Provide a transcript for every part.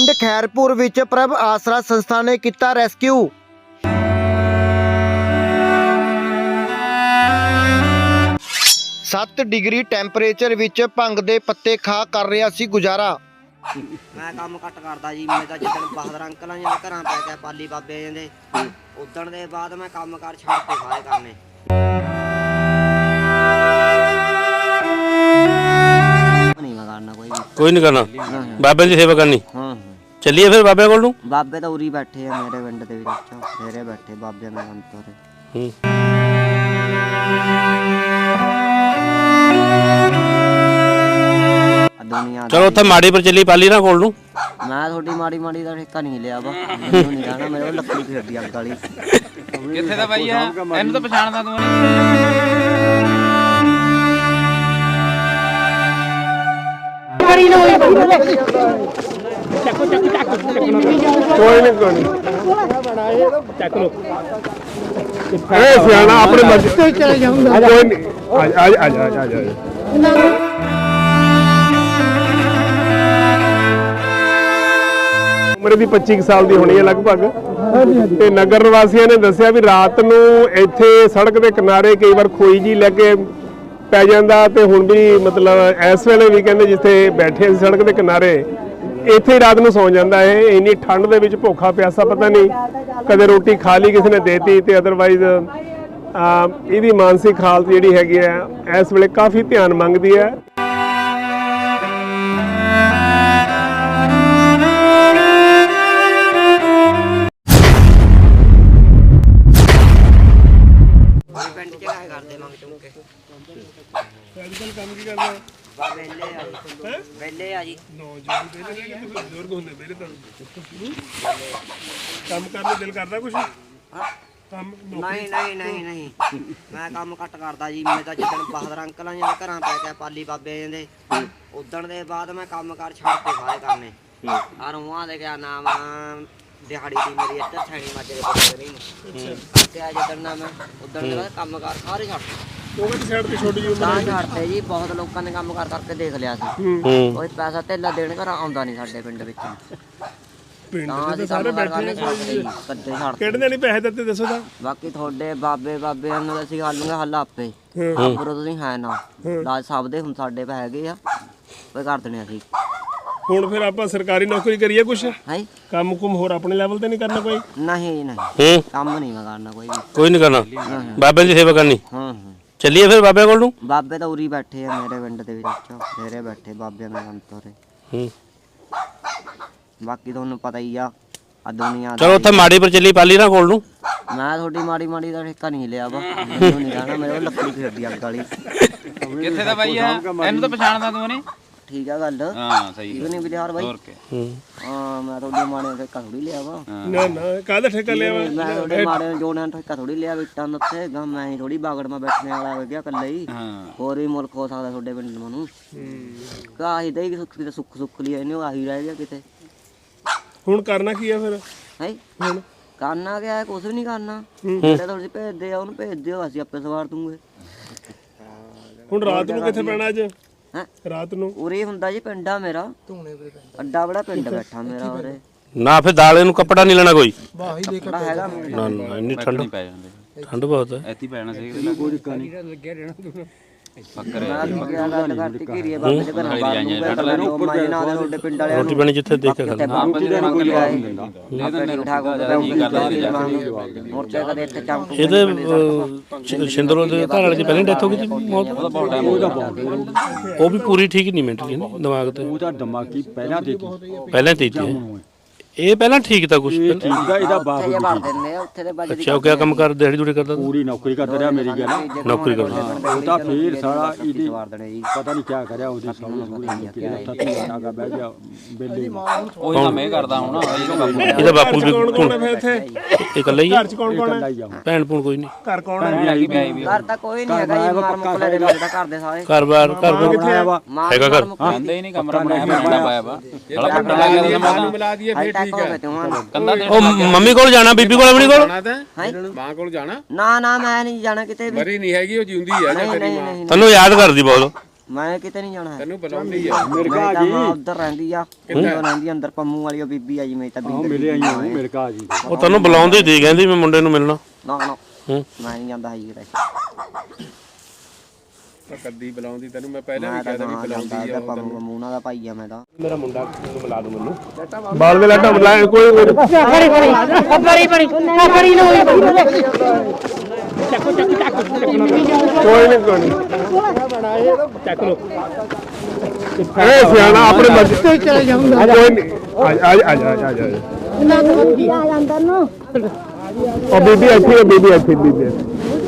ਪਿੰਡ ਖੈਰਪੁਰ ਵਿੱਚ ਪ੍ਰਭ ਆਸਰਾ ਸੰਸਥਾ ਨੇ ਕੀਤਾ ਰੈਸਕਿਊ। ਸੱਤ ਡਿਗਰੀ ਟੈਂਪਰੇਚਰ ਵਿੱਚ ਭੰਗ ਦੇ ਪੱਤੇ ਖਾ ਕਰ ਰਿਹਾ ਸੀ ਗੁਜ਼ਾਰਾ। ਮੈਂ ਕੰਮ ਘੱਟ ਕਰਦਾ ਜੀ ਮੈਂ ਤਾਂ ਜਿੱਦਣ ਬਹਾਦਰ ਅੰਕਲਾਂ ਜੀ ਦੇ ਘਰਾਂ ਪੈ ਗਿਆ ਪਾਲੀ ਬਾਬੇ ਜੀ ਦੇ ਉਦਣ ਦੇ ਬਾਅਦ ਮੈਂ ਕੰਮ ਕਾਰ ਛੱਡ ਕੇ ਸਾਰੇ ਕਰਨੇ। ਨਹੀਂ ਮੈਂ ਕਰਨਾ ਕੋਈ ਵੀ ਕੋਈ ਨਹੀਂ ਕਰਨਾ। ਬਾਬੇ ਦੀ ਸੇਵਾ ਕਰਨੀ। ਹਾਂ ਚੱਲੀਏ ਫਿਰ ਬਾਬੇ ਕੋਲ ਨੂੰ? ਬਾਬੇ ਤਾਂ ਉਰੀ ਬੈਠੇ ਆ ਮੇਰੇ ਪਿੰਡ ਦੇ ਵਿੱਚ ਮੇਰੇ ਬੈਠੇ ਬਾਬਿਆਂ ਦੇ ਅੰਤਰ। ਹੂੰ। ਆ ਦੁਨੀਆ ਚਲੋ ਉੱਥੇ ਮਾੜੀ ਪਰ ਚੱਲੀ ਪਾਲੀ ਨਾ ਕੋਲ ਨੂੰ। ਮੈਂ ਤੁਹਾਡੀ ਮਾੜੀ ਮਾੜੀ ਦਾ ਠੇਕਾ ਨਹੀਂ ਲਿਆ ਵਾ। ਮੈਨੂੰ ਨਹੀਂ ਜਾਣਾ ਮੇਰੇ ਕੋਲ ਲੱਕੜੀ ਫੇਰਦੀ ਅੱਗ ਵਾਲੀ। ਕਿੱਥੇ ਦਾ ਬਾਈ ਆ? ਇਹਨੂੰ ਤਾਂ ਪਛਾਣਦਾ ਤੂੰ ਨਹੀਂ। ਕੋਈ ਨਹੀਂ ਕੋਈ ਨਹੀਂ। ਚੱਕ ਲੋ ਇਹ ਸਿਆਣਾ ਆਪਣੇ ਮਰਜ਼ੀ। ਤੇ ਚਲੇ ਜਾਊਂਗਾ ਕੋਈ ਨਹੀਂ। ਆ ਜਾ ਆ ਜਾ ਆ ਜਾ, ਉਮਰ ਵੀ 25 ਕੁ ਸਾਲ ਦੀ ਹੋਣੀ ਹੈ ਲਗਭਗ। ਤੇ ਨਗਰ ਨਿਵਾਸੀਆਂ ਨੇ ਦੱਸਿਆ ਵੀ ਰਾਤ ਨੂੰ ਇੱਥੇ ਸੜਕ ਦੇ ਕਿਨਾਰੇ ਕਈ ਵਾਰ ਖੋਈ ਜੀ ਲੈ ਕੇ ਪੈ ਜਾਂਦਾ ਤੇ ਹੁਣ ਵੀ ਮਤਲਬ ਇਸ ਵੇਲੇ ਵੀ ਕਹਿੰਦੇ ਜਿੱਥੇ ਬੈਠੇ ਸੀ ਸੜਕ ਦੇ ਕਿਨਾਰੇ ਇੱਥੇ ਹੀ ਰਾਤ ਨੂੰ ਸੌਂ ਜਾਂਦਾ ਹੈ, ਇੰਨੀ ਠੰਡ ਦੇ ਵਿੱਚ ਭੁੱਖਾ ਪਿਆਸਾ ਪਤਾ ਨਹੀਂ ਕਦੇ ਰੋਟੀ ਖਾ ਲਈ, ਕਿਸੇ ਨੇ ਦੇਤੀ ਤੇ ਅਦਰਵਾਈਜ਼ ਇਹਦੀ ਮਾਨਸਿਕ ਹਾਲਤ ਜਿਹੜੀ ਹੈਗੀ ਹੈ, ਇਸ ਵੇਲੇ ਕਾਫੀ ਧਿਆਨ ਮੰਗਦੀ ਹੈ। ਆ ਜੀ। ਨੌਜਵਾਨ ਪਹਿਲੇ ਰਹਿ ਗਏ ਬਜ਼ੁਰਗ ਹੁੰਦੇ ਮੇਰੇ ਤਾਂ ਕੰਮ ਕਰਨ ਨੂੰ ਦਿਲ ਕਰਦਾ ਕੁਛ? ਕੰਮ ਨਹੀਂ ਨਹੀਂ ਨਹੀਂ ਨਹੀਂ। ਮੈਂ ਕੰਮ ਘੱਟ ਕਰਦਾ ਜੀ। ਮੈਂ ਤਾਂ ਜਿੱਦਣ ਬਹਾਦਰ ਅੰਕਲਾਂ ਜੀ ਦੇ ਘਰਾਂ ਪੈ ਗਿਆ ਪਾਲੀ ਬਾਬੇ ਜੀ ਦੇ ਉਦਣ ਦੇ ਬਾਅਦ ਮੈਂ ਕੰਮ ਕਾਰ ਛੱਡ ਕੇ ਸਾਰੇ ਕਰਨੇ। ਆ ਰੂਹਾਂ ਦੇ ਗਿਆ ਨਾਮ ਦਿਹਾੜੀ ਦੀ ਮੇਰੀ ਇੱਧਰ ਛੈਣੀ ਮਾਜੇ ਦੇ ਪੁੱਤ ਨਹੀਂ ਅੱਗੇ ਆ ਜਿੱਦਣ ਨਾ ਮੈਂ ਉਦਣ ਦੇ ਬਾਅਦ ਕੰਮ ਕਾਰ ਸਾਰੇ ਛੱਡ। ਉਹ ਵੀ ਸਾਈਡ ਤੇ ਛੋਟੀ ਜਿਹੀ ਤਾਂ ਛੱਡਤੇ ਜੀ ਬਹੁਤ ਲੋਕਾਂ ਨੇ ਕੰਮ ਕਾਰ ਕਰਕੇ ਦੇਖ ਲਿਆ ਸੀ। ਹੂੰ। ਕੋਈ ਪੈਸਾ ਧੇਲਾ ਦੇਣ ਘਰ ਆਉਂਦਾ ਨਹੀਂ ਸਾਡੇ ਪਿੰਡ ਵਿੱਚ। ਪਿੰਡ ਤਾਂ ਅਸੀਂ ਕੰਮ ਕਾਰ ਕਰਨੇ ਛੱਡਤੇ ਜੀ। ਕੱਦੇ ਛੱਡਤੇ। ਕਿਹੜੇ ਨੇ ਨਹੀਂ ਪੈਸੇ ਦਿੱਤੇ ਦੱਸੋ ਤਾਂ। ਬਾਕੀ ਤੁਹਾਡੇ ਬਾਬੇ ਬਾਬੇ ਨੂੰ ਅਸੀਂ ਹੱਲੂਗੇ ਹੱਲ ਆਪੇ। ਆਪਰੋ ਤੁਸੀਂ ਹੈ ਨਾ। ਲਾਜ ਸਭ ਦੇ ਹੁਣ ਸਾਡੇ ਪੈ ਹੈਗੇ ਆ। ਕੋਈ ਕਰ ਦੇਣੇ ਅਸੀਂ। ਹੁਣ ਫਿਰ ਆਪਾਂ ਸਰਕਾਰੀ ਨੌਕਰੀ ਕਰੀਏ ਕੁਛ? ਹੈ? ਕੰਮ ਕੁਮ ਹੋਰ ਆਪਣੇ ਲੈਵਲ ਤੇ ਨਹੀਂ ਕਰਨਾ ਕੋਈ? ਨਹੀਂ ਜੀ, ਨਹੀਂ। ਹੂੰ। ਕੰਮ ਨਹੀਂ ਮੈਂ ਕਰਨਾ ਕੋਈ ਵੀ। ਕੋਈ ਨਹੀਂ ਕਰਨਾ। ਬਾਬੇ ਦੀ ਸੇਵਾ ਕਰਨੀ। ਹਾਂ ਹਾਂ। ਚੱਲੀਏ ਫਿਰ ਬਾਬੇ ਕੋਲ ਨੂੰ? ਬਾਬੇ ਤਾਂ ਉਰੀ ਬੈਠੇ ਆ ਮੇਰੇ ਪਿੰਡ ਦੇ ਵਿੱਚ ਮੇਰੇ ਬੈਠੇ ਬਾਬਿਆਂ ਦੇ ਅੰਤਰ ਹੂੰ। ਬਾਕੀ ਤੁਹਾਨੂੰ ਪਤਾ ਹੀ ਆ ਆ ਦੁਨੀਆ ਦਾ ਚਲੋ ਉੱਥੇ ਮਾੜੀ ਪਰ ਚੱਲੀ ਪਾਲੀ ਨਾ ਕੋਲ ਨੂੰ ਮੈਂ ਤੁਹਾਡੀ ਮਾੜੀ ਮਾੜੀ ਦਾ ਠੇਕਾ ਨਹੀਂ ਲਿਆ ਵਾ। ਮੈਨੂੰ ਨਹੀਂ ਜਾਣਾ ਮੇਰੇ ਕੋਲ ਲੱਕੜੀ ਫੇਰਦੀ ਅੱਗ ਵਾਲੀ। ਕਿੱਥੇ ਦਾ ਬਾਈ ਆ? ਇਹਨੂੰ ਤਾਂ ਪਛਾਣਦਾ ਤੂੰ ਨਹੀਂ? ਠੀਕ ਆ ਗੱਲ। ਹਾਂ ਸਹੀ ਠੀਕ ਨਹੀਂ ਬਿਹਾਰ ਬਾਈ? ਹੋਰ ਕੇ? ਹੂੰ। ਮੈਂ ਤੁਹਾਡੀ ਮਾੜੇ ਦਾ ਠੇਕਾ ਥੋੜੀ ਲਿਆ ਵਾ। ਨਾ ਨਾ ਕਾਹਦਾ ਠੇਕਾ ਲਿਆ ਵਾ? ਮੈਂ ਤੁਹਾਡੇ ਮਾੜੇ ਜੋੜਿਆਂ ਨੂੰ ਠੇਕਾ ਥੋੜੀ ਲਿਆ ਬਿੱਟਾਂ ਦੇ ਉੱਤੇ ਗਾ ਮੈਂ ਹੀ ਥੋੜੀ ਬਾਗੜ ਮੈਂ ਬੈਠਣੇ ਵਾਲਾ ਹੋ ਗਿਆ ਇਕੱਲੇ ਹੀ। ਹਾਂ। ਹੋਰ ਵੀ ਮੁਲਕ ਹੋ ਸਕਦਾ ਤੁਹਾਡੇ ਪਿੰਡ ਨੂੰ ਕਾਹੀ ਦੇ ਸੁੱਖ ਕਿਤੇ ਸੁੱਖ ਸੁੱਖ ਲਈ ਇਹਨੇ ਆਹੀ ਰਹਿ ਗਿਆ ਕਿਤੇ। ਹੁਣ ਕਰਨਾ ਕੀ ਆ ਫਿਰ? ਹੈ? ਕਰਨਾ ਕਿਆ ਹੈ ਕੁਝ ਵੀ ਨਹੀਂ ਕਰਨਾ। ਜਿਹੜੇ ਤੁਸੀਂ ਭੇਜਦੇ ਆ ਉਹਨੂੰ ਭੇਜ ਦਿਓ ਅਸੀਂ ਆਪੇ ਸਵਾਰ ਦੂੰਗੇ। ਹੁਣ ਰਾਤ ਨੂੰ ਕਿੱਥੇ ਪੈਣਾ ਅੱਜ? ਹੈ? ਰਾਤ ਨੂੰ? ਉਰੇ ਹੁੰਦਾ ਜੀ ਪਿੰਡਾ ਮੇਰਾ। ਅੱਡਾ ਬੜਾ ਪਿੰਡ ਬੈਠਾ ਮੇਰਾ ਉਰੇ। ਨਾ ਫਿਰ ਦਾਲੇ ਨੂੰ ਕੱਪੜਾ ਨਹੀਂ ਲੈਣਾ ਕੋਈ? ਬੜਾ ਹੈਗਾ ਮੇਰਾ। ਨਾ ਨਾ ਇੰਨੀ ਠੰਡ ਨਹੀਂ ਪੈ ਜਾਂਦੇ। ਠੰਡ ਬਹੁਤ ਹੈ। ਐਤੀ ਪੈਣਾ ਸੀ। ਕੋਈ ਰੋਟੀ ਪਾਣੀ ਜਿੱਥੇ ਦੇਖਿਆ ਕਿਤੇ ਕਰਨਾ ਬਾਬੂ ਜੀ ਨੂੰ ਕੋਈ ਆਏ ਨਹੀਂ ਤਾਂ ਰੋਟੀ ਦਾ ਜ਼ਿਆਦਾ ਜੀ ਕਰਦਾ ਜੀ ਜਾ ਕੇ ਇੱਥੇ ਚੰਪ ਇਹਦੇ ਅਹ, ਸ਼ਿੰਦਰੋਂ ਦੇ ਘਰ ਵਾਲੇ ਦੀ ਪਹਿਲਾਂ ਡੈਥ ਹੋ ਗਈ ਸੀ? ਮੌਤ ਉਹ ਵੀ ਪੂਰੀ ਠੀਕ ਨਹੀਂ ਮੈਂਟਲੀ ਨਾ ਦਿਮਾਗ ਤੇ। ਉਹਦਾ ਦਿਮਾਗੀ ਪਹਿਲਾਂ ਤੇ ਕੀ ਪਹਿਲਾਂ ਤੇ ਸੀ ਇਹ ਪਹਿਲਾਂ ਠੀਕ ਤਾਂ ਕੁਛ ਠੀਕ ਦਾ ਇਹਦਾ ਬਾਪ ਉੱਥੇ ਜੇ ਵੜ ਦਿੰਦੇ ਆ ਉੱਥੇ ਦੇ ਬਾਜੀ ਅੱਛਾ ਉਹ ਕਿਆ ਕੰਮ ਕਰ ਦਿਹਾੜੀ ਦੂੜੀ ਕਰਦਾ? ਤਾ? ਪੂਰੀ ਨੌਕਰੀ ਕਰਦਾ ਰਿਹਾ ਮੇਰੀ ਗੱਲ ਨੌਕਰੀ ਕਰਦਾ। ਉਹ ਤਾਂ ਫੇਰ ਸਾਲਾ ਇਹਦੀ ਵਾਰ ਦੇਣੇ ਜੀ। ਪਤਾ ਨਹੀਂ ਕਿਆ ਕਰਿਆ ਉਹਦੀ ਪੂਰੀ ਨੌਕਰੀ ਦਾ ਤੱਕ ਲਾਗਾ ਬਹਿ ਗਿਆ ਬੇਲੇ ਉਹੀ ਤਾਂ ਮੈਂ ਕਰਦਾ ਹੁਣ ਇਹ ਤਾਂ ਕੰਮ ਇਹਦਾ ਬਾਪੂ ਵੀ ਕੌਣ ਕੌਣ ਹੈ ਫਿਰ ਇੱਥੇ? ਇਕੱਲਾ ਹੀ ਆ? ਘਰ ਚ ਕੌਣ ਕੌਣ ਹੈ ਲਾਈ ਜਾਉ ਭੈਣ ਭੂਣ ਕੋਈ ਨਹੀਂ। ਘਰ ਕੌਣ ਹੈ ਹੈਗੀ ਵਿਆਹੀ ਵੀ ਘਰ ਤਾਂ ਕੋਈ ਨਹੀਂ ਹੈਗਾ ਜੀ ਮਾਰ ਮੁਕਲੇ ਦੇ ਲੱਗਦਾ ਘਰ ਦੇ ਸਾਰੇ। ਘਰ-ਬਾਰ ਘਰ ਬਾਰ ਕਿੱਥੇ ਆ? ਵਾ। ਮਾਰ ਹੈਗਾ ਘਰ? ਆਂਦੇ ਹੀ ਨਹੀਂ ਕਮਰਾ ਬਣਾਇਆ ਮੈਂ ਪਾਇਆ ਵਾ। ਹਲਾ ਪੱਟਾ ਲੱਗਿਆ ਤਾਂ ਮੈਂ ਮਿਲਾ ਦਈਏ ਫਿਰ ਠੀਕ ਹੈ। ਕੰਦਾ ਦੇ ਉਹ ਮੰਮੀ ਕੋਲ ਜਾਣਾ ਬੀਬੀ ਕੋਲ ਆਪਣੀ ਕੋਲ? ਮਾਂ ਕੋਲ ਜਾਣਾ? ਨਾ ਨਾ ਮੈਂ ਨਹੀਂ ਜਾਣਾ ਕਿਤੇ ਵੀ। ਮਰੀ ਨਹੀਂ ਹੈਗੀ ਉਹ ਜਿਉਂਦੀ ਆ ਨਹੀਂ ਨਹੀਂ ਨਹੀਂ ਤੈਨੂੰ ਯਾਦ ਕਰਦੀ ਬਹੁਤ। ਮੈਂ ਕਿਤੇ ਨਹੀਂ ਜਾਣਾ। ਤੈਨੂੰ ਬੁਲਾਉਂਦੀ ਆ। ਮਿਰਗਾ ਜੀ। ਉੱਧਰ ਰਹਿੰਦੀ ਆ। ਉਹ ਰਹਿੰਦੀ ਆ ਅੰਦਰ ਪੰਮੂ ਵਾਲੀ ਉਹ ਬੀਬੀ ਆ ਜੀ ਮੇਰੀ ਤਾਂ ਬਿੰਦਰ ਮੇਰੇ ਆਈ ਹਾਂ ਮੇਰੇ ਕਾ ਜੀ। ਉਹ ਤੈਨੂੰ ਬੁਲਾਉਂਦੀ ਸੀ ਕਹਿੰਦੀ ਮੈਂ ਮੁੰਡੇ ਨੂੰ ਮਿਲਣਾ। ਨਾ ਨਾ। ਹੂੰ। ਮੈਂ ਨਹੀਂ ਜਾਂਦਾ ਜੀ ਕਿਤੇ। ਤਾਂ ਕੱਦੀ ਬੁਲਾਉਂਦੀ ਤੈਨੂੰ ਮੈਂ ਪਹਿਲਾਂ ਵੀ ਤਾਂ ਕਹਿ ਨਾ ਦਿੱਤਾ ਵੀ ਜਾਂਦਾ ਬੁਲਾਉਂਦੀ ਆ ਉਹਨਾਂ ਦਾ ਭਾਈ ਆ ਮੈਂ ਤਾਂ। ਮੇਰਾ ਮੁੰਡਾ ਨੂੰ ਮਿਲਾ ਦੋ ਮੈਨੂੰ। ਬਾਲ ਦੇ ਲਾਟਾ ਮਿਲਾ ਕੋਈ ਕੋਈ ਕੋਈ ਨਹੀਂ। ਕੋਈ ਨਹੀਂ। ਚੱਕ ਲੋ ਏ ਸਿਆਣਾ ਆਪਣੇ ਮਰਜ਼ੀ। ਤੇ ਚਲੇ ਜਾਊਂਗਾ। ਕੋਈ ਨਹੀਂ। ਆ ਜਾ ਆ ਜਾ ਆ ਜਾ ਉਹ ਬੀਬੀ ਇੱਥੇ ਹੈ, ਬੀਬੀ ਇੱਥੇ ਬੀਬੀ ਇੱਥੇ। ਲੈ ਚੱਲ ਬੀਬੀ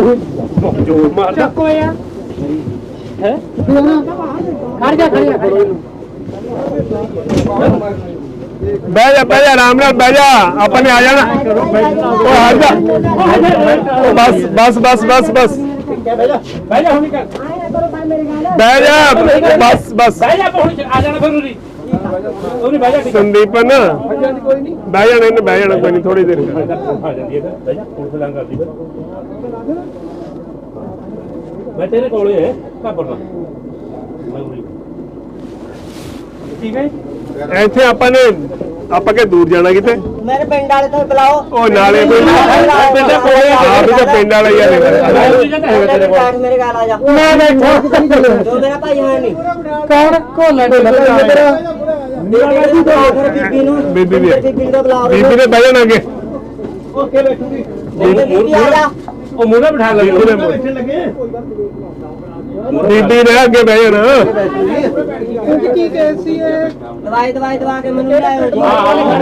ਜਾ ਜੋਰ ਮਾਰਦਾ ਬਹਿ ਜਾ ਬਹਿ ਜਾ ਆਰਾਮ ਨਾਲ ਬਹਿ ਜਾ ਆਪਾਂ ਨੇ ਆ ਜਾਣਾ ਉਹ ਹਟ ਜਾ ਉਹ ਬਸ ਬਸ ਬਸ ਬਸ ਬਸ ਬਹਿ ਜਾ ਬਹਿ ਜਾ ਬਸ ਬਸ ਬਹਿ ਜਾ ਹੁਣ ਆ ਜਾਣਾ ਫਿਰ ਬਹਿ ਜਾ ਸੰਦੀਪਨ ਬਹਿ ਜਾਣਾ ਇਹਨੇ ਬਹਿ ਜਾਣਾ ਕੋਈ ਨਹੀਂ ਥੋੜੀ ਦੇਰ। ਆ ਜਾਂਦੀ ਹੈ ਬਹਿ ਜਾ ਹੁਣ ਫਿਲਾਂ ਕਰਦੀ ਫਿਰ ਮੈਂ ਤੇਰੇ ਕੋਲੇ ਹੈ ਠੀਕ ਹੈ ਇੱਥੇ ਆਪਾਂ ਨੇ ਆਪਾਂ ਕਿ ਦੂਰ ਜਾਣਾ ਕਿਤੇ? ਮੇਰੇ ਪਿੰਡ ਵਾਲੇ ਤੋਂ ਬੁਲਾਓ। ਉਹ ਨਾਲੇ ਕੋਈ ਪਿੰਡ ਕੋਲੇ ਆਪ ਵੀ ਤਾਂ ਪਿੰਡ ਵਾਲਾ ਹੀ ਆ ਦੇਖੋ। ਮੇਰੇ ਗਾਲ ਆ ਜਾ। ਮੈਂ ਬੈਠਾ। ਜੋ ਮੇਰਾ ਭਾਈ ਹੈ ਨਹੀਂ। ਕੌਣ? ਬੀਬੀ ਨੂੰ? ਬੀਬੀ ਵੀ ਹੈ। ਬੀਬੀ ਨੂੰ ਬੁਲਾਓ। ਬੀਬੀ ਨੇ ਬਹਿ ਜਾਣਾ ਅੱਗੇ। ਬੀਬੀ ਆ? ਜਾ ਉਹ ਮੂੰਹ ਨਾਲ ਬਿਠਾ ਲੈ ਬੀਬੀ ਨੇ ਬੀਬੀ ਨੇ ਅੱਗੇ ਬਹਿ ਜਾਣਾ। ਦਵਾਈ ਦਵਾਈ ਦਵਾ ਕੇ ਮੈਨੂੰ ਲਿਆਓ ਜੀ।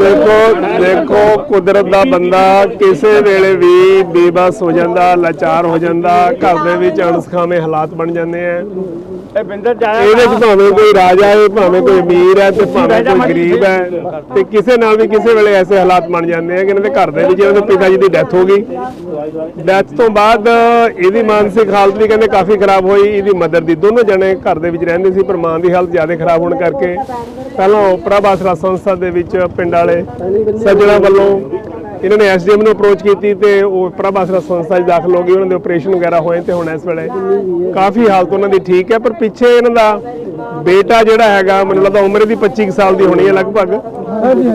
ਦੇਖੋ ਦੇਖੋ ਕੁਦਰਤ ਦਾ ਬੰਦਾ ਕਿਸੇ ਵੇਲੇ ਵੀ ਬੇਬਸ ਹੋ ਜਾਂਦਾ ਲਾਚਾਰ ਹੋ ਜਾਂਦਾ ਘਰ ਦੇ ਵਿੱਚ ਅਣਸਖਾਵੇਂ ਹਾਲਾਤ ਬਣ ਜਾਂਦੇ ਆ। ਇਹ ਬਿੰਦਰ ਜਾਇਆ ਇਹਦੇ ਚ ਭਾਵੇਂ ਕੋਈ ਰਾਜਾ ਹੈ ਭਾਵੇਂ ਕੋਈ ਅਮੀਰ ਹੈ ਤੇ ਭਾਵੇਂ ਕੋਈ ਗਰੀਬ ਹੈ ਤੇ ਕਿਸੇ ਨਾਲ ਵੀ ਕਿਸੇ ਵੇਲੇ ਐਸੇ ਹਾਲਾਤ ਬਣ ਜਾਂਦੇ ਆ ਕਿ ਇਹਨਾਂ ਦੇ ਘਰ ਦੇ ਵਿੱਚ ਇਹਨਾਂ ਦੇ ਪਿਤਾ ਜੀ ਦੀ ਡੈਥ ਹੋ ਗਈ। ਡੈਥ ਤੋਂ ਬਾਅਦ ਇਹਦੀ ਮਾਨਸਿਕ ਹਾਲਤ ਵੀ ਕਹਿੰਦੇ ਕਾਫੀ ਖਰਾਬ ਹੋਈ। ਇਹਦੀ ਮਦਰ ਦੀ ਦੋਨੋਂ ਜਣੇ ਘਰ ਦੇ ਵਿੱਚ ਰਹਿੰਦੇ ਸੀ ਪਰ ਮਾਂ ਦੀ ਹਾਲਤ ਜ਼ਿਆਦਾ ਖਰਾਬ ਹੋਣ ਕਰਕੇ ਪਹਿਲਾਂ ਓਪਰਾ ਬਾਸਰਾ ਸੰਸਥਾ ਦੇ ਵਿੱਚ ਪਿੰਡ ਵਾਲੇ ਸੱਜਣਾ ਵੱਲੋਂ ਇਹਨਾਂ ਨੇ ਐਸਡੀਐਮ ਨੂੰ ਅਪਰੋਚ ਕੀਤੀ ਤੇ ਉਹ ਪ੍ਰਭਾਸਰਾ ਸੰਸਥਾ 'ਚ ਦਾਖਲ ਹੋ ਗਈ ਉਹਨਾਂ ਦੇ ਆਪਰੇਸ਼ਨ ਵਗੈਰਾ ਹੋਏ ਤੇ ਹੁਣ ਇਸ ਵੇਲੇ ਕਾਫੀ ਹਾਲਤ ਉਹਨਾਂ ਦੀ ਠੀਕ ਹੈ ਪਰ ਪਿੱਛੇ ਇਹਨਾਂ ਦਾ ਬੇਟਾ ਜਿਹੜਾ ਹੈਗਾ ਮੈਨੂੰ ਲੱਗਦਾ ਉਮਰ ਦੀ 25 ਕੁ ਸਾਲ ਦੀ ਹੋਣੀ ਹੈ ਲਗਭਗ।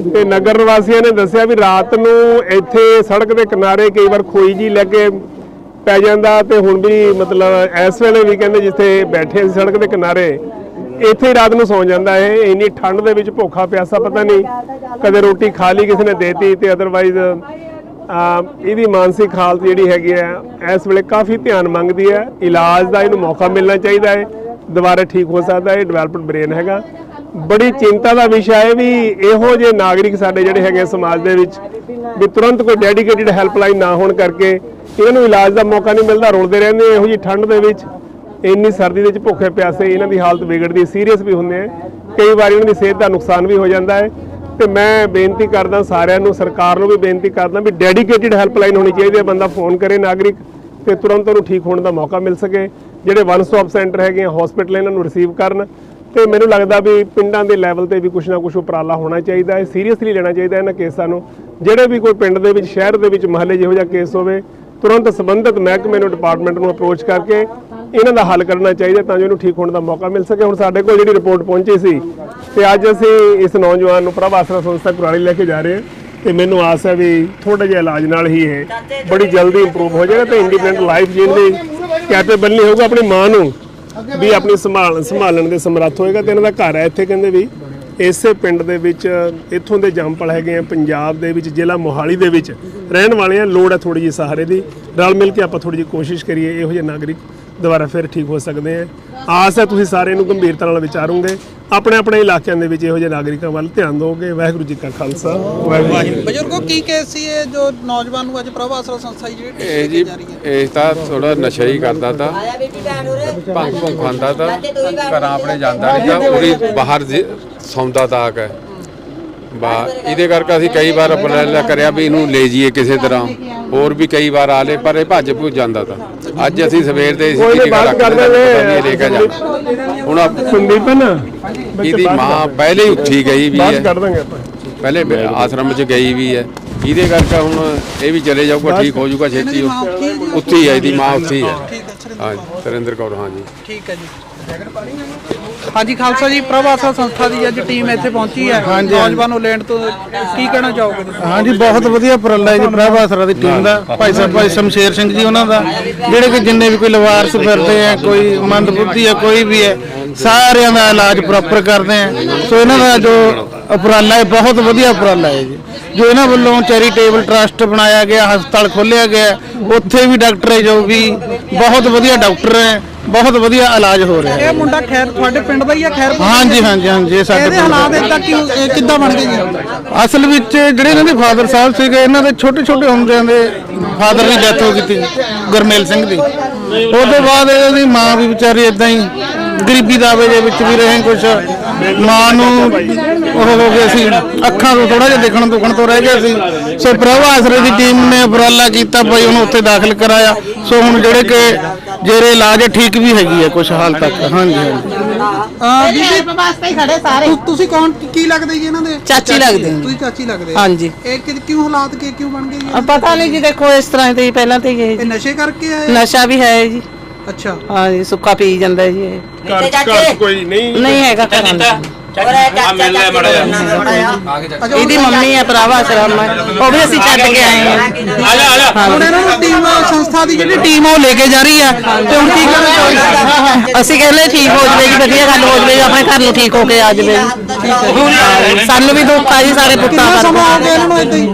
ਤੇ ਨਗਰ ਨਿਵਾਸੀਆਂ ਨੇ ਦੱਸਿਆ ਵੀ ਰਾਤ ਨੂੰ ਇੱਥੇ ਸੜਕ ਦੇ ਕਿਨਾਰੇ ਕਈ ਵਾਰ ਖੋਈ ਜੀ ਲੈ ਕੇ ਪੈ ਜਾਂਦਾ ਤੇ ਹੁਣ ਵੀ ਮਤਲਬ ਇਸ ਵੇਲੇ ਵੀ ਕਹਿੰਦੇ ਜਿੱਥੇ ਬੈਠੇ ਸੀ ਸੜਕ ਦੇ ਕਿਨਾਰੇ ਇੱਥੇ ਹੀ ਰਾਤ ਨੂੰ ਸੌਂ ਜਾਂਦਾ ਹੈ, ਇੰਨੀ ਠੰਡ ਦੇ ਵਿੱਚ ਭੁੱਖਾ ਪਿਆਸਾ ਪਤਾ ਨਹੀਂ ਕਦੇ ਰੋਟੀ ਖਾ ਲਈ ਕਿਸੇ ਨੇ ਦੇਤੀ ਤੇ ਅਦਰਵਾਈਜ਼ ਇਹਦੀ ਮਾਨਸਿਕ ਹਾਲਤ ਜਿਹੜੀ ਹੈਗੀ ਹੈ, ਇਸ ਵੇਲੇ ਕਾਫੀ ਧਿਆਨ ਮੰਗਦੀ ਹੈ। ਇਲਾਜ ਦਾ ਇਹਨੂੰ ਮੌਕਾ ਮਿਲਣਾ ਚਾਹੀਦਾ ਹੈ। ਦੁਬਾਰਾ ਠੀਕ ਹੋ ਸਕਦਾ ਹੈ ਡਿਵੈਲਪਡ ਬ੍ਰੇਨ ਹੈਗਾ। ਬੜੀ ਚਿੰਤਾ ਦਾ ਵਿਸ਼ਾ ਹੈ ਵੀ ਇਹੋ ਜਿਹੇ ਨਾਗਰਿਕ ਸਾਡੇ ਜਿਹੜੇ ਹੈਗੇ ਸਮਾਜ ਦੇ ਵਿੱਚ, ਵੀ ਤੁਰੰਤ ਕੋਈ ਡੈਡੀਕੇਟਿਡ ਹੈਲਪਲਾਈਨ ਨਾ ਹੋਣ ਕਰਕੇ ਇਹਨਾਂ ਨੂੰ ਇਲਾਜ ਦਾ ਮੌਕਾ ਨਹੀਂ ਮਿਲਦਾ, ਰੋਲਦੇ ਰਹਿੰਦੇ ਇਹੋ ਜਿਹੀ ਠੰਡ ਦੇ ਵਿੱਚ। ਇੰਨੀ ਸਰਦੀ ਦੇ ਵਿੱਚ ਭੁੱਖੇ ਪਿਆਸੇ ਇਹਨਾਂ ਦੀ ਹਾਲਤ ਵਿਗੜਦੀ ਸੀਰੀਅਸ ਵੀ ਹੁੰਦੇ ਆ ਕਈ ਵਾਰੀ ਉਹਨਾਂ ਦੀ ਸਿਹਤ ਦਾ ਨੁਕਸਾਨ ਵੀ ਹੋ ਜਾਂਦਾ ਹੈ। ਤੇ ਮੈਂ ਬੇਨਤੀ ਕਰਦਾ ਸਾਰਿਆਂ ਨੂੰ, ਸਰਕਾਰ ਨੂੰ ਵੀ ਬੇਨਤੀ ਕਰਦਾ ਵੀ ਡੈਡੀਕੇਟਿਡ ਹੈਲਪਲਾਈਨ ਹੋਣੀ ਚਾਹੀਦੀ ਹੈ। ਬੰਦਾ ਫੋਨ ਕਰੇ ਨਾਗਰਿਕ ਤੇ ਤੁਰੰਤ ਉਹਨੂੰ ਠੀਕ ਹੋਣ ਦਾ ਮੌਕਾ ਮਿਲ ਸਕੇ। ਜਿਹੜੇ ਵਨ ਸਟਾਪ ਸੈਂਟਰ ਹੈਗੇ ਆ ਹਸਪੀਟਲ ਇਹਨਾਂ ਨੂੰ ਰਿਸੀਵ ਕਰਨ। ਤੇ ਮੈਨੂੰ ਲੱਗਦਾ ਵੀ ਪਿੰਡਾਂ ਦੇ ਲੈਵਲ ਤੇ ਵੀ ਕੁਝ ਨਾ ਕੁਝ ਉਪਰਾਲਾ ਹੋਣਾ ਚਾਹੀਦਾ ਹੈ ਸੀਰੀਅਸਲੀ ਲੈਣਾ ਚਾਹੀਦਾ ਇਹਨਾਂ ਕੇਸਾਂ ਨੂੰ। ਜਿਹੜੇ ਵੀ ਕੋਈ ਪਿੰਡ ਦੇ ਵਿੱਚ, ਸ਼ਹਿਰ ਦੇ ਵਿੱਚ ਮਹੱਲੇ ਜਿਹੋ ਜਿਹਾ ਕੇਸ ਹੋਵੇ, ਤੁਰੰਤ ਸੰਬੰਧਿਤ ਮਹਿਕਮੇ ਨੂੰ ਡਿਪਾਰਟਮੈਂਟ ਨੂੰ ਅਪਰੋਚ ਕਰਕੇ ਇਹਨਾਂ ਦਾ ਹੱਲ ਕਰਨਾ ਚਾਹੀਦਾ ਤਾਂ ਜੋ ਇਹਨੂੰ ਠੀਕ ਹੋਣ ਦਾ ਮੌਕਾ ਮਿਲ ਸਕੇ। ਹੁਣ ਸਾਡੇ ਕੋਲ ਜਿਹੜੀ ਰਿਪੋਰਟ ਪਹੁੰਚੀ ਸੀ ਤੇ ਅੱਜ ਅਸੀਂ ਇਸ ਨੌਜਵਾਨ ਨੂੰ ਪ੍ਰਭ ਆਸਰਾ ਸੰਸਥਾ ਕੁਰਾਲੀ ਲੈ ਕੇ ਜਾ ਰਹੇ ਹਾਂ ਤੇ ਮੈਨੂੰ ਆਸ ਹੈ ਵੀ ਥੋੜੇ ਜਿਹਾ ਇਲਾਜ ਨਾਲ ਹੀ ਇਹ ਬੜੀ ਜਲਦੀ ਇੰਪਰੂਵ ਹੋ ਜਾਏਗਾ ਤੇ ਇੰਡੀਪੈਂਡੈਂਟ ਲਾਈਫ ਜੀਣ ਦੀ ਕੈਪੇਬਲ ਨਹੀਂ ਹੋਊਗਾ ਆਪਣੀ ਮਾਂ ਨੂੰ ਵੀ ਆਪਣੀ ਸੰਭਾਲ ਸੰਭਾਲਣ ਦੇ ਸਮਰੱਥ ਹੋਏਗਾ ਤੇ ਇਹਨਾਂ ਦਾ ਘਰ ਹੈ ਇੱਥੇ ਕਹਿੰਦੇ ਵੀ ਇਸੇ ਪਿੰਡ ਦੇ ਵਿੱਚ, ਇੱਥੋਂ ਦੇ ਜੰਮਪਲ ਹੈਗੇ ਆ, ਪੰਜਾਬ ਦੇ ਵਿੱਚ, ਜ਼ਿਲ੍ਹਾ ਮੋਹਾਲੀ ਦੇ ਵਿੱਚ। ਰਹਿਣ ਵਾਲੇ ਆ, ਲੋੜ ਹੈ ਥੋੜੀ ਜਿਹੀ ਸਹਾਰੇ ਦੀ। ਰਲ ਮਿਲ ਕੇ ਆਪਾਂ ਥੋੜੀ ਜਿਹੀ ਕੋਸ਼ਿਸ਼ ਕਰੀਏ, ਇਹੋ ਜਿਹੇ ਨਾਗਰਿਕ ਦੁਬਾਰਾ ਫਿਰ ਠੀਕ ਹੋ ਸਕਦੇ ਆ ਆਸ ਹੈ ਤੁਸੀਂ ਸਾਰੇ ਨੂੰ ਗੰਭੀਰਤਾ ਨਾਲ ਵਿਚਾਰੋਗੇ। ਆਪਣੇ ਆਪਣੇ ਇਲਾਕਿਆਂ ਦੇ ਵਿੱਚ ਇਹੋ ਜਿਹੇ ਨਾਗਰਿਕਾਂ ਵੱਲ ਧਿਆਨ ਦਿਓਗੇ ਵਾਹਿਗੁਰੂ ਜੀ ਕਾ ਖਾਲਸਾ। ਵਾਹਿਗੁਰੂ ਜੀ। ਬਜ਼ੁਰਗੋ ਕੀ ਕੇਸ ਸੀ ਇਹ ਜੋ ਨੌਜਵਾਨ ਨੂੰ ਅੱਜ ਪ੍ਰਭਾ ਆਸਰਾ ਸੰਸਥਾ ਜਿਹੜੀ ਇਹ ਜੀ ਇਹ ਤਾਂ ਥੋੜਾ ਨਸ਼ਾ ਹੀ ਕਰਦਾ ਤਾ। ਭੰਗ ਭੁੰਗ ਖਾਂਦਾ ਤਾ। ਘਰਾਂ ਆਪਣੇ ਜਾਂਦਾ ਨਹੀਂ ਤਾਂ ਪੂਰੀ ਬਾਹਰ ਸੌਂਦਾ ਤਾਂ ਕੇ। ਬਾ ਇਹਦੇ ਕਰਕੇ ਅਸੀਂ ਕਈ ਵਾਰ ਕਰਿਆ ਵੀ ਇਹਨੂੰ ਲੈ ਜਾਈਏ ਕਿਸੇ ਤਰ੍ਹਾਂ। ਹੋਰ ਵੀ ਕਈ ਵਾਰ ਆਲੇ ਪਰ ਇਹ ਭੱਜ ਭੁੱਜ ਜਾਂਦਾ ਤਾ। ਅੱਜ ਅਸੀਂ ਸਵੇਰ ਦੇ ਕੋਈ ਸੀ ਨਹੀਂ, ਕਿ ਬਾਤ ਨੇ। ਨਹੀਂ ਲੈ ਕੇ ਜਾਣਾ ਹੁਣ ਆਪ- ਸੰਦੀਪ ਹੈ ਨਾ? ਇਹਦੀ ਮਾਂ ਪਹਿਲੇ ਹੀ ਉੱਠੀ ਗਈ ਵੀ ਬਾਤ ਹੈ। ਕਰ ਦਾਂਗੇ ਆਪਾਂ। ਪਹਿਲੇ ਆਸ਼ਰਮ 'ਚ ਗਈ ਵੀ ਹੈ। ਇਹਦੇ ਕਰਕੇ ਹੁਣ ਇਹ ਵੀ ਚਲੇ ਜਾਊਗਾ ਠੀਕ ਹੋ ਜਾਊਗਾ ਛੇਤੀ ਉੱਥੇ ਹੀ ਹੈ ਇਹਦੀ ਮਾਂ ਉੱਥੇ ਹੀ। ਹੈ ਹਾਂ ਤਰਿੰਦਰ ਕੌਰ ਹਾਂ ਜੀ ਠੀਕ ਹੈ ਜੀ। ਹਾਂਜੀ ਖਾਲਸਾ ਜੀ ਪ੍ਰਭਾ ਆਸਰਾ ਸੰਸਥਾ ਦੀ ਅੱਜ ਟੀਮ ਇੱਥੇ ਪਹੁੰਚੀ ਹੈ। ਨੌਜਵਾਨ ਨੂੰ ਲੈਣ ਤੋਂ ਕੀ ਕਹਿਣਾ ਚਾਹੋਗੇ ਤੁਸੀਂ? ਹਾਂਜੀ ਬਹੁਤ ਵਧੀਆ ਉਪਰਾਲਾ ਹੈ ਜੀ ਪ੍ਰਭ ਆਸਰਾ ਦੀ ਟੀਮ ਦਾ ਭਾਈ ਸਾਹਿਬ ਭਾਈ ਸ਼ਮਸ਼ੇਰ ਸਿੰਘ ਜੀ ਉਹਨਾਂ ਦਾ ਜਿਹੜੇ ਕਿ ਜਿੰਨੇ ਵੀ ਕੋਈ ਲਵਾਰਸ ਫਿਰਦੇ ਆ ਕੋਈ ਮੰਦਬੁੱਧੀ ਹੈ ਕੋਈ ਵੀ ਹੈ ਸਾਰਿਆਂ ਦਾ ਇਲਾਜ ਪ੍ਰੋਪਰ ਕਰਦੇ ਆ। ਸੋ ਇਹਨਾਂ ਦਾ ਜੋ ਉਪਰਾਲਾ ਹੈ ਬਹੁਤ ਵਧੀਆ ਉਪਰਾਲਾ ਹੈ ਜੀ। ਜੋ ਇਹਨਾਂ ਵੱਲੋਂ ਚੈਰੀਟੇਬਲ ਟਰਸਟ ਬਣਾਇਆ ਗਿਆ ਹਸਪਤਾਲ ਖੋਲ੍ਹਿਆ ਗਿਆ ਉੱਥੇ ਵੀ ਡਾਕਟਰ ਹੈ ਜੋ ਵੀ ਬਹੁਤ ਵਧੀਆ ਡਾਕਟਰ ਹੈ। ਬਹੁਤ ਵਧੀਆ ਇਲਾਜ ਹੋ ਰਿਹਾ ਹੈ। ਇਹ ਮੁੰਡਾ ਖੈਰ ਤੁਹਾਡੇ ਪਿੰਡ ਦਾ ਹੀ ਹੈ ਖੈਰ ਹਾਂਜੀ ਹਾਂਜੀ ਹਾਂਜੀ ਇਹ ਸਾਡੇ ਇਹਦੇ ਪਿੰਡ ਦਾ। ਹਾਲਾਤ ਇਦਾਂ ਕਿਉਂ ਇਹ ਕਿੱਦਾਂ ਬਣ ਗਏ ਜੀ? ਅਸਲ ਵਿੱਚ ਜਿਹੜੇ ਇਹਨਾਂ ਦੇ ਫਾਦਰ ਸਾਹਿਬ ਸੀਗੇ ਇਹਨਾਂ ਦੇ ਛੋਟੇ ਛੋਟੇ ਹੁੰਦਿਆਂ ਦੇ ਫਾਦਰ ਦੀ ਡੈਥ ਹੋ ਗਈ ਸੀ ਗੁਰਮੇਲ ਸਿੰਘ ਦੀ। ਤੋਂ ਬਾਅਦ ਇਹਦੀ ਮਾਂ ਵੀ ਵਿਚਾਰੀ ਇਦਾਂ ਹੀ ਗਰੀਬੀ ਦਾਵੇ ਦੇ ਵਿੱਚ ਵੀ ਰਹੇ ਕੁਝ ਮਾਂ ਨੂੰ ਉਹ ਹੋ ਗਿਆ ਸੀ ਅੱਖਾਂ ਤੋਂ ਥੋੜਾ ਜਿਹਾ ਦੇਖਣ ਦੁਖਣ ਤੋਂ ਰਹਿ ਗਿਆ ਸੀ। ਸੋ ਪ੍ਰਭ ਆਸਰੇ ਦੀ ਟੀਮ ਨੇ ਉਪਰਾਲਾ ਕੀਤਾ ਭਾਈ ਉਹਨੂੰ ਉੱਥੇ ਦਾਖਲ ਕਰਾਇਆ। ਸੋ ਹੁਣ ਜਿਹੜੇ ਕਿ ਜਿਹੜੇ ਇਲਾਜ ਠੀਕ ਵੀ ਹੈਗੀ ਹੈ ਕੁਝ ਹਾਲ ਤੱਕ। ਹਾਂਜੀ ਹਾਂਜੀ। ਆ ਬੀਬੀ ਵਾਸਤੇ ਹੀ ਖੜੇ ਸਾਰੇ ਤੁ- ਤੁਸੀਂ ਕੌਣ ਕੀ ਲੱਗਦੇ ਜੀ ਇਹਨਾਂ ਦੇ? ਚਾਚੀ ਲੱਗਦੇ। ਤੁਸੀਂ ਚਾਚੀ ਲੱਗਦੇ ਹਾਂਜੀ। ਇਹ ਕਿ- ਕਿਉਂ ਹਾਲਾਤ ਕਿ ਕਿਉਂ ਬਣ ਗਏ ਜੀ? ਆ ਪਤਾ ਨਹੀਂ ਜੀ ਦੇਖੋ ਇਸ ਤਰ੍ਹਾਂ ਤੇ ਹੀ ਪਹਿਲਾਂ ਤੇ ਇਹ ਨਸ਼ੇ ਕਰਕੇ ਆਏ ਨਸ਼ਾ ਵੀ ਹੈ ਜੀ। ਅੱਛਾ। ਹਾਂ ਜੀ ਸੁੱਕਾ ਪੀ ਜਾਂਦਾ ਜੀ ਇਹ। ਘਰ ਘਰ ਕੋਈ ਨਹੀਂ ਨਹੀਂ ਹੈਗਾ ਘਰਾਂ ਦਾ। ਇਹਦੀ ਮੰਮੀ ਹੈ ਭਰਾਵਾ ਆਸ਼ਰਮ ਉਹ ਵੀ ਅਸੀਂ ਛੱਡ ਕੇ ਆਏ ਹਾਂ। ਹੁਣ ਇਹਨਾਂ ਨੂੰ ਟੀਮ ਸੰਸਥਾ ਦੀ ਜਿਹੜੀ ਟੀਮ ਉਹ ਲੈ ਕੇ ਜਾ ਰਹੀ ਆ ਤੇ ਹੁਣ ਕੀ ਕਰਨਾ ਅਸੀਂ ਕਹਿੰਦੇ ਠੀਕ ਹੋ ਜਵੇ ਜੀ ਵਧੀਆ ਗੱਲ ਹੋ ਜਵੇ ਆਪਣੇ ਘਰ ਨੂੰ ਠੀਕ ਹੋ ਕੇ ਆ ਜਵੇ ਸਾਨੂੰ ਵੀ ਦੁੱਖ ਆ ਜੀ ਸਾਡੇ ਪੁੱਤਾਂ ਦਾ ਸਮਾਂ ਹੋ ਗਿਆ ਇਹਨਾਂ ਨੂੰ ਏਦਾਂ ਹੀ?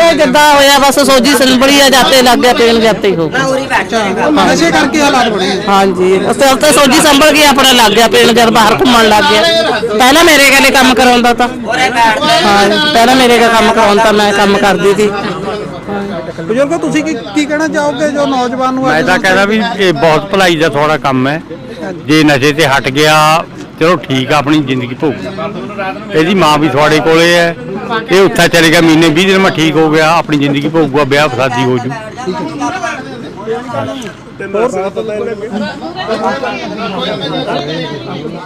ਇਹ ਜਿੱਦਾਂ ਹੋਇਆ ਬਸ ਸੋਜੀ ਸੰਭੜੀ ਆ ਜਾਤੇ ਲੱਗ ਗਿਆ ਪੇਨ ਜਾਤੇ ਹੀ ਹੋ ਨਸ਼ੇ ਕਰਕੇ ਹਾਲਾਤ ਬਣੇ ਆ। ਹਾਂਜੀ। ਉਸ ਤੇ ਸੋਜੀ ਸੰਭਲ ਕੇ ਆਪਣਾ ਲੱਗ ਗਿਆ ਪੇਨ ਜਦ ਬਾਹਰ ਘੁੰਮਣ ਲੱਗ ਗਿਆ। ਪਹਿਲਾਂ ਮੇਰੇ ਕੋਲੇ ਕੰਮ ਕਰਾਉਂਦਾ ਤਾਂ। ਹਾਂ ਪਹਿਲਾਂ ਮੇਰੇ ਕੋਲ ਕੰਮ ਕਰਾਉਂਦਾ ਮੈਂ ਕੰਮ ਕਰਦੀ ਸੀ। ਬਜ਼ੁਰਗੋ ਤੁਸੀਂ ਕੀ ਕੀ ਕਹਿਣਾ ਚਾਹੋਗੇ ਜੋ ਨੌਜਵਾਨ ਨੂੰ ਮੈਂ ਤਾਂ ਕਹਿੰਦਾ ਵੀ ਇਹ ਬਹੁਤ ਭਲਾਈ ਦਾ ਥੋੜਾ ਕੰਮ ਹੈ। ਜੇ ਨਸ਼ੇ ਤੇ ਹਟ ਗਿਆ ਚਲੋ ਠੀਕ ਆ ਆਪਣੀ ਜ਼ਿੰਦਗੀ ਭੋਗ ਇਹਦੀ ਮਾਂ ਵੀ ਤੁਹਾਡੇ ਕੋਲੇ ਹੈ। ਇਹ ਉੱਥੇ ਚਲੇਗਾ ਮਹੀਨੇ 20 ਦਿਨ ਮੈਂ ਠੀਕ ਹੋ ਗਿਆ ਆਪਣੀ ਜ਼ਿੰਦਗੀ ਭੋਗੂਗਾ ਵਿਆਹ ਫਸਾਦੀ ਹੋ ਜੂ। ਤੇ ਨਰਸਾਂ ਤੋਂ ਲੈ ਲੈ